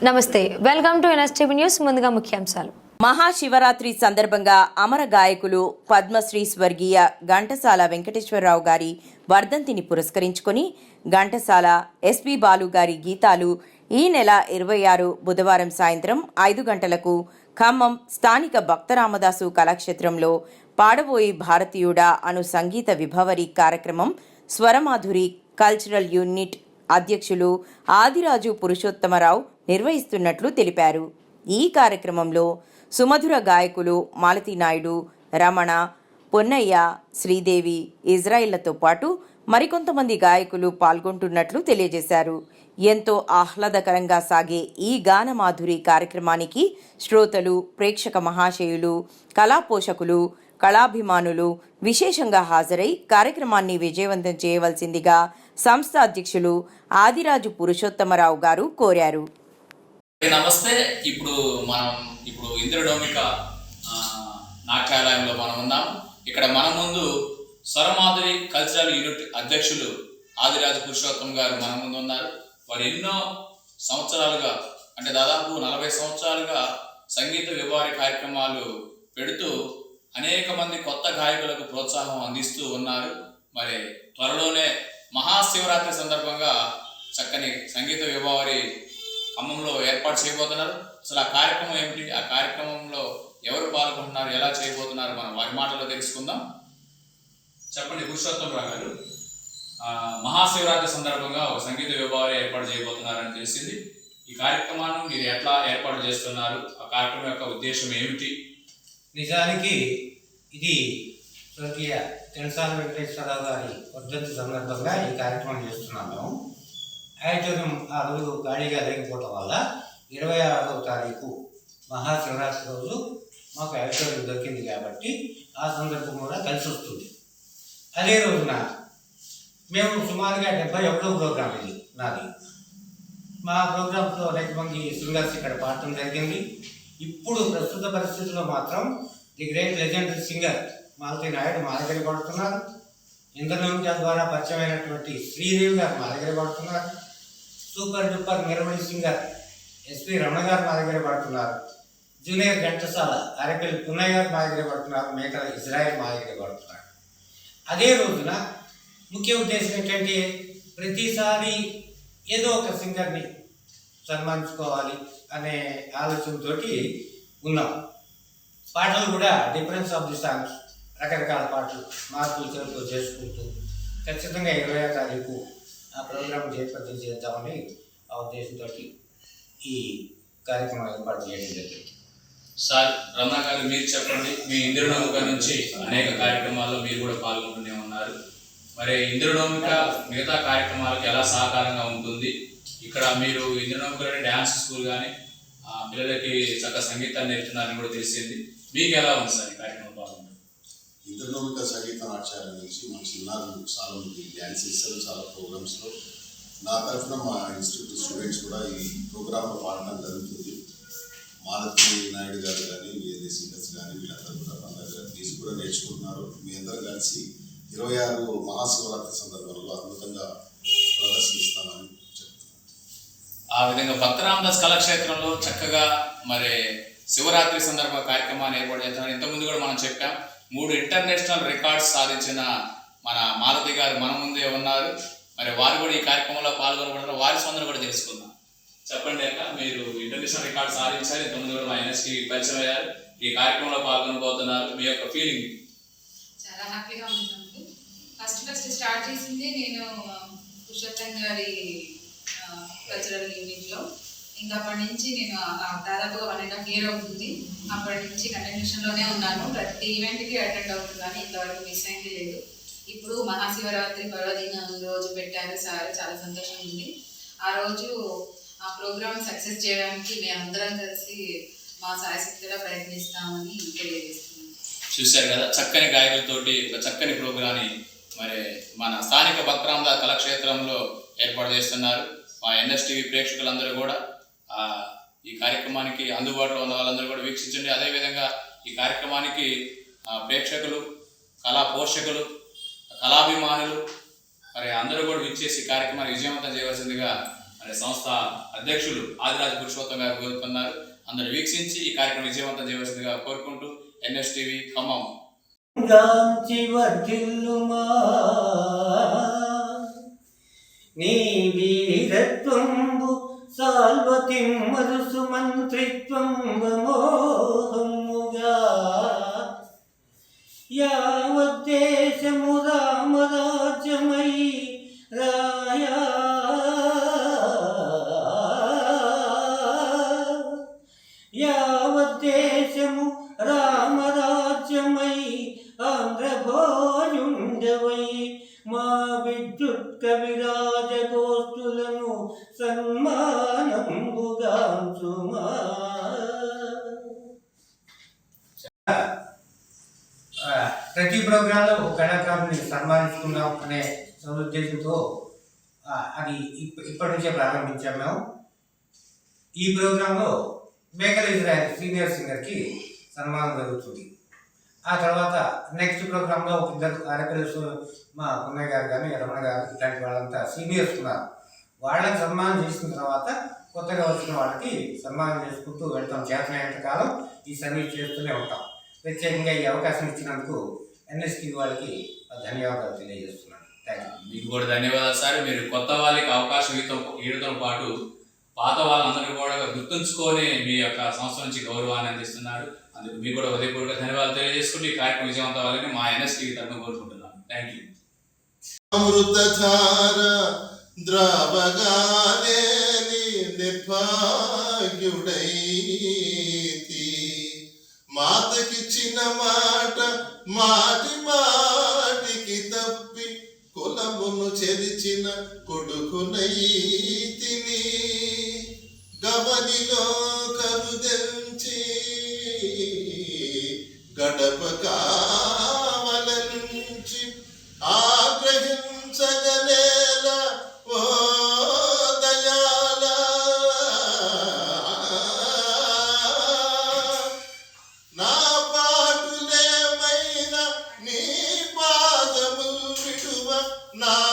నమస్తే welcome to NSTV news ముందుగా ముఖ్యాంశాలు. మహాశివరాత్రి సందర్భంగా అమర గాయకులు పద్మశ్రీ స్వర్గీయ ఘంటసాల వెంకటేశ్వరరావు గారి వర్ధంతిని పురస్కరించుకొని ఘంటసాల ఎస్పి బాలు గారి గీతాలు ఈ నెల ఇరవై ఆరు బుధవారం సాయంత్రం ఐదు గంటలకు ఖమ్మం స్థానిక భక్తరామదాసు కళాక్షేత్రంలో పాడబోయి భారతీయుడా అను సంగీత విభవరి కార్యక్రమం స్వరమాధురి కల్చరల్ యూనిట్ అధ్యక్షులు ఆదిరాజు పురుషోత్తమరావు నిర్వహిస్తున్నట్లు తెలిపారు. ఈ కార్యక్రమంలో సుమధుర గాయకులు మాలతి నాయుడు రమణ పొన్నయ్య శ్రీదేవి ఇజ్రాయిళ్ళతో పాటు మరికొంతమంది గాయకులు పాల్గొంటున్నట్లు తెలియజేశారు. ఎంతో ఆహ్లాదకరంగా సాగే ఈ గానమాధురి కార్యక్రమానికి శ్రోతలు ప్రేక్షక మహాశయులు కళా పోషకులు కళాభిమానులు విశేషంగా హాజరై కార్యక్రమాన్ని విజయవంతం చేయవలసిందిగా సంస్థ అధ్యక్షులు ఆదిరాజు పురుషోత్తమరావు గారు కోరారు. నమస్తే. ఇప్పుడు మనం ఇప్పుడు ఇంద్రడోమిక నాట్యాలయంలో మనం ఉన్నాం. ఇక్కడ మన ముందు స్వరమాధురి కల్చరల్ యూనిట్ అధ్యక్షులు ఆదిరాజు పురుషోత్తం గారు మన ముందు ఉన్నారు. వారు ఎన్నో సంవత్సరాలుగా అంటే దాదాపు నలభై సంవత్సరాలుగా సంగీత విభారి కార్యక్రమాలు పెడుతూ అనేక మంది కొత్త గాయకులకు ప్రోత్సాహం అందిస్తూ ఉన్నారు. మరి త్వరలోనే మహాశివరాత్రి సందర్భంగా చక్కని సంగీత విభావరి ఖమ్మంలో ఏర్పాటు చేయబోతున్నారు. అసలు ఆ కార్యక్రమం ఏమిటి? ఆ కార్యక్రమంలో ఎవరు పాల్గొంటున్నారు? ఎలా చేయబోతున్నారు? మనం వారి మాటలో తెలుసుకుందాం. చెప్పండి పురుషోత్తం రావు గారు మహాశివరాత్రి సందర్భంగా ఒక సంగీత విభాగం ఏర్పాటు చేయబోతున్నారని తెలిసింది. ఈ కార్యక్రమాన్ని మీరు ఎట్లా ఏర్పాటు చేస్తున్నారు? ఆ కార్యక్రమం యొక్క ఉద్దేశం ఏమిటి? నిజానికి ఇది స్వర్గీయ తెనసాల వెంకటేశ్వరరావు గారి వర్ధంతి సందర్భంగా ఈ కార్యక్రమం చేస్తున్నాము. ఆడిటోరియం ఆ రోజు ఖాళీగా లేకపోవటం వల్ల ఇరవై ఆరవ తారీఖు మహాశివరాత్రి రోజు మాకు ఆడిటోరియం దొరికింది కాబట్టి ఆ సందర్భం కూడా కలిసి వస్తుంది. అదే రోజున మేము సుమారుగా డెబ్బై ఒకటో ప్రోగ్రాం ఇది నాది. మా ప్రోగ్రామ్స్లో అనేక మంది సింగర్స్ ఇక్కడ పాడటం జరిగింది. ఇప్పుడు ప్రస్తుత పరిస్థితుల్లో మాత్రం the great legend singer Malathi Naidu మా దగ్గర పడుతున్నారు. ఇంద్రనోమిక ద్వారా పరిచయమైనటువంటి శ్రీదేవి గారు మా దగ్గర పడుతున్నారు. సూపర్ డూపర్ మెరవడి సింగర్ ఎస్పి రమణ గారు మా దగ్గర పడుతున్నారు. జూనియర్ ఘంటసాల అరకెల్ పున్నయ్య గారు మా దగ్గర పడుతున్నారు. మేకల ఇజ్రాయెల్ మా దగ్గర పడుతున్నారు. అదే రోజున ముఖ్య ఉద్దేశం ఏంటంటే ప్రతిసారి ఏదో ఒక సింగర్ని సన్మానించుకోవాలి అనే ఆలోచనతో ఉన్నాం. పాటలు కూడా డిఫరెన్స్ ఆఫ్ ది సాంగ్స్ రకరకాల పాటలు మార్పులు చేరుతూ చేసుకుంటూ ఖచ్చితంగా ఇరవై తారీఖు ఆ ప్రోగ్రాం చేపట్టి చేద్దామని ఆ ఉద్దేశంతో ఈ కార్యక్రమం ఏర్పాటు చేయడం జరిగింది. సార్ రమణ గారు మీరు చెప్పండి. మీ ఇంద్రనౌక నుంచి అనేక కార్యక్రమాల్లో మీరు కూడా పాల్గొంటూనే ఉన్నారు. మరి ఇంద్రనౌక మిగతా కార్యక్రమాలకు ఎలా సహకారంగా ఉంటుంది? ఇక్కడ మీరు ఇంద్రనౌకలోని డ్యాన్స్ స్కూల్ కానీ పిల్లలకి చక్కగా సంగీతాన్ని నేర్చున్నారని కూడా తెలిసింది. మీకు ఎలా ఉంది సార్ ఇంద్రనోమిక సంగీత నాట్యాల నుంచి మా చిన్నారు చాలా మంది డ్యాన్స్ చేశారు చాలా ప్రోగ్రామ్స్లో నా తరఫున మా ఇన్స్టిట్యూట్ స్టూడెంట్స్ కూడా ఈ ప్రోగ్రాంలో పాడడం జరుగుతుంది. మాలతి నాయుడు గారు కానీ వేరే సింగర్స్ కానీ వీళ్ళందరూ కూడా మన దగ్గర తీసి కూడా నేర్చుకుంటున్నారు. మీ అందరూ కలిసి ఇరవై ఆరు మహాశివరాత్రి సందర్భంలో అద్భుతంగా ప్రదర్శిస్తామని ఆ విధంగా భక్తరామదాస్ కళాక్షేత్రంలో చక్కగా మరి శివరాత్రి సందర్భ కార్యక్రమాన్ని ఏర్పాటు చేస్తున్నారు ఇంతకుముందు కూడా మనం చెప్పాం. మూడు ఇంటర్నేషనల్ రికార్డ్స్ సాధించిన మన మాలతి గారు మన ముందే ఉన్నారు. మరి వారు కూడా ఈ కార్యక్రమంలో పాల్గొనబడతారు వారి సొందరం కూడా తెలుసుకుందాం. చెప్పండి అక్క మీరు ఇంటర్నేషనల్ రికార్డ్ సాధించారు. ఇంతకుముందు కూడా మా ఎన్ఎస్కి పరిచయం అయ్యారు ఈ కార్యక్రమంలో పాల్గొనబోతున్నారు. మీ యొక్క ఫీలింగ్ చాలా హ్యాపీగా ఉంటుంది ఫస్ట్ ఫస్ట్ స్టార్ట్ చేసింది నేను పురుషోత్తం గారి కల్చరల్ యూనిట్లో ఇంకా అప్పటి నుంచి నేను ఆ, వన్ అండ్ హాఫ్ ఇయర్ అవుతుంది. అప్పటి నుంచి కంటిన్యూషన్లోనే ఉన్నాను. ప్రతి ఈవెంట్కి అటెండ్ అవుతున్నాను ఇంతవరకు మిస్ అయింది లేదు. ఇప్పుడు మహాశివరాత్రి పర్వదినం రోజు పెట్టారు సార్. చాలా సంతోషం ఉంది. ఆ రోజు ఆ ప్రోగ్రామ్ సక్సెస్ చేయడానికి మేము అందరం కలిసి మా సాయశక్తిగా ప్రయత్నిస్తామని తెలియజేస్తున్నాను చూశారు కదా చక్కని గాయకులతోటి ఒక చక్కని ప్రోగ్రాన్ని మరి మన స్థానిక భక్తరామద కళాక్షేత్రంలో ఏర్పాటు చేస్తున్నారు. మా ఎన్ఎస్టీవీ ప్రేక్షకులందరూ కూడా ఈ కార్యక్రమానికి అందుబాటులో ఉన్న వాళ్ళందరూ కూడా వీక్షించండి. అదేవిధంగా ఈ కార్యక్రమానికి ప్రేక్షకులు కళా పోషకులు కళాభిమానులు మరి అందరూ కూడా విచ్చేసి కార్యక్రమాన్ని విజయవంతం చేయవలసిందిగా మరి సంస్థ అధ్యక్షులు ఆదిరాజు పురుషోత్తం గారు కోరుతున్నారు. అందరూ వీక్షించి ఈ కార్యక్రమం విజయవంతం చేయవలసిందిగా కోరుకుంటూ ఎన్ఎస్టీవీ ఖమ్మం. నీ వీరత్వం సాల్వతిమ్మరుసు మంత్రిత్వం మోహముగా ప్రతి ప్రోగ్రాంలో ఒక కళాకారుని సన్మానించుకుందాం అనే సదుద్దేశంతో అది ఇప్పటి నుంచే ప్రారంభించాం మేము. ఈ ప్రోగ్రాంలో మేకర్ ఇజ్రాయల్ సీనియర్ సింగర్కి సన్మానం జరుగుతుంది. ఆ తర్వాత నెక్స్ట్ ప్రోగ్రాంలో ఒక ఇద్దరు ఆడపిల్లలు మా పున్నయ్య గారు కానీ రమణ గారు ఇలాంటి వాళ్ళంతా సీనియర్స్ ఉన్నారు. వాళ్ళకి సన్మానం చేసిన తర్వాత కొత్తగా వచ్చిన వాళ్ళకి సన్మానం చేసుకుంటూ వెళ్తాం. చేతనైనంత కాలం ఈ సర్వీస్ చేస్తూనే ఉంటాం. ప్రత్యేకంగా ఈ అవకాశం ఇచ్చినందుకు ఎన్ఎస్టీ వాళ్ళకి ధన్యవాదాలు తెలియజేస్తున్నాను. థ్యాంక్ యూ మీకు కూడా ధన్యవాదాలు సార్. మీరు కొత్త వాళ్ళకి అవకాశం ఇవ్వడంతో పాటు పాత వాళ్ళందరూ కూడా గుర్తుంచుకొని మీ యొక్క సంస్థ నుంచి గౌరవాన్ని అందిస్తున్నారు. అందుకు మీకు కూడా ఉదయపూర్వక ధన్యవాదాలు తెలియజేసుకుంటూ ఈ కార్యక్రమం విజయవంతం అవ్వాలని మా ఎన్ఎస్టీ తరఫున కోరుకుంటున్నాను. థ్యాంక్ యూ అమృతధార ద్రావగాలేని నిర్భాగ్యుడైతి మాతకిచ్చిన మాట మాటి మాటికి తప్పి కులమును చెరిచిన కొడుకునైతిని గమనిలో కరుదెంచి గడప నా